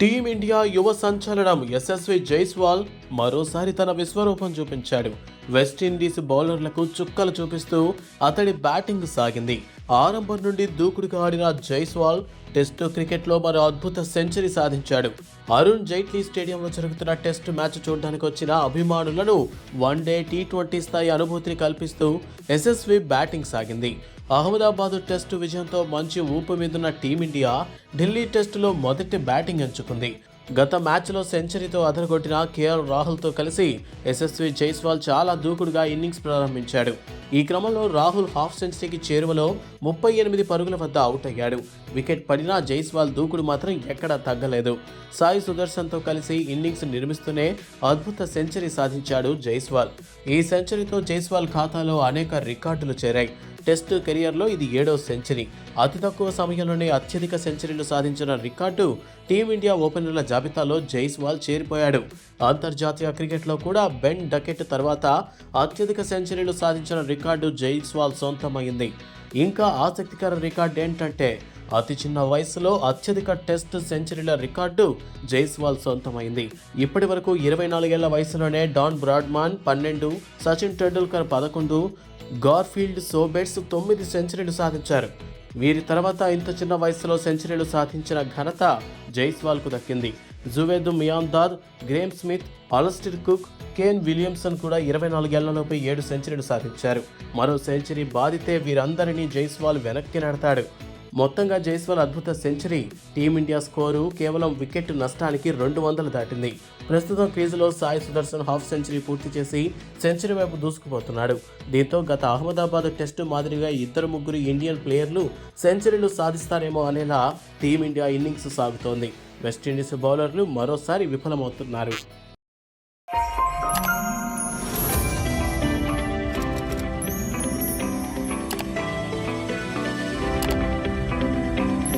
Team India యువ సంచలనం యశస్వి జైస్వాల్ మరోసారి తన విశ్వరూపం చూపించాడు. వెస్టిండీస్ బౌలర్లకు చుక్కలు చూపిస్తూ అతడి బ్యాటింగ్ సాగింది. ఆరంభం నుండి దూకుడుగా ఆడిన జైస్వాల్ టెస్టు క్రికెట్లో మరో అద్భుత సెంచరీ సాధించాడు. అరుణ్ జైట్లీ స్టేడియంలో జరుగుతున్న టెస్టు మ్యాచ్ చూడడానికి వచ్చిన అభిమానులను వన్డే టీ ట్వంటీ స్థాయి అనుభూతిని కల్పిస్తూ యశస్వి బ్యాటింగ్ సాగింది. అహ్మదాబాద్ టెస్టు విజయంతో మంచి ఊపు మీదున్న టీమిండియా ఢిల్లీ టెస్టులో మొదటి బ్యాటింగ్ ఎంచుకుంది. గత మ్యాచ్లో సెంచరీతో అదరగొట్టిన కేఎల్ రాహుల్తో కలిసి యశస్వి జైస్వాల్ చాలా దూకుడుగా ఇన్నింగ్స్ ప్రారంభించాడు. ఈ క్రమంలో రాహుల్ హాఫ్ సెంచరీకి చేరువలో ముప్పై ఎనిమిది పరుగుల వద్ద అవుట్ అయ్యాడు. వికెట్ పడినా జైస్వాల్ దూకుడు మాత్రం ఎక్కడా తగ్గలేదు. సాయి సుదర్శన్తో కలిసి ఇన్నింగ్స్ నిర్మిస్తూనే అద్భుత సెంచరీ సాధించాడు జైస్వాల్. ఈ సెంచరీతో జైస్వాల్ ఖాతాలో అనేక రికార్డులు చేరాయి. టెస్ట్ కెరియర్లో ఇది ఏడో సెంచరీ. అతి తక్కువ సమయంలోనే అత్యధిక సెంచరీలు సాధించిన రికార్డు టీమిండియా ఓపెనర్ల జాబితాలో జైస్వాల్ చేరిపోయాడు. అంతర్జాతీయ క్రికెట్లో కూడా బెన్ డకెట్ తర్వాత అత్యధిక సెంచరీలు సాధించిన రికార్డు జైస్వాల్ సొంతమైంది. ఇంకా ఆసక్తికర రికార్డు ఏంటంటే అతి చిన్న వయసులో అత్యధిక టెస్ట్ సెంచరీల రికార్డు జైస్వాల్ సొంతమైంది. ఇప్పటి వరకు ఇరవై నాలుగేళ్ళ వయసులోనే డాన్ బ్రాడ్మాన్ పన్నెండు సచిన్ టెండూల్కర్ పదకొండు గార్ఫీల్డ్ సోబెట్స్ తొమ్మిది సెంచరీలు సాధించారు. వీరి తర్వాత ఇంత చిన్న వయసులో సెంచరీలు సాధించిన ఘనత జైస్వాల్కు దక్కింది. Javed Miandad Graeme Smith Alastair Cook Kane Williamson కూడా ఇరవై నాలుగేళ్ళలోపు ఏడు సెంచరీలు సాధించారు. మరో సెంచరీ బాధితే వీరందరినీ జైస్వాల్ వెనక్కి నడతాడు. మొత్తంగా జైస్వాల్ అద్భుత సెంచరీ టీమిండియా స్కోరు కేవలం వికెట్ నష్టానికి రెండు వందలు దాటింది. ప్రస్తుతం క్రీజులో సాయి సుదర్శన్ హాఫ్ సెంచరీ పూర్తి చేసి సెంచరీ వైపు దూసుకుపోతున్నాడు. దీంతో గత అహ్మదాబాద్ టెస్టు మాదిరిగా ఇద్దరు ముగ్గురు ఇండియన్ ప్లేయర్లు సెంచరీలు సాధిస్తారేమో అనేలా టీమిండియా ఇన్నింగ్స్ సాగుతోంది. వెస్టిండీస్ బౌలర్లు మరోసారి విఫలమవుతున్నారు.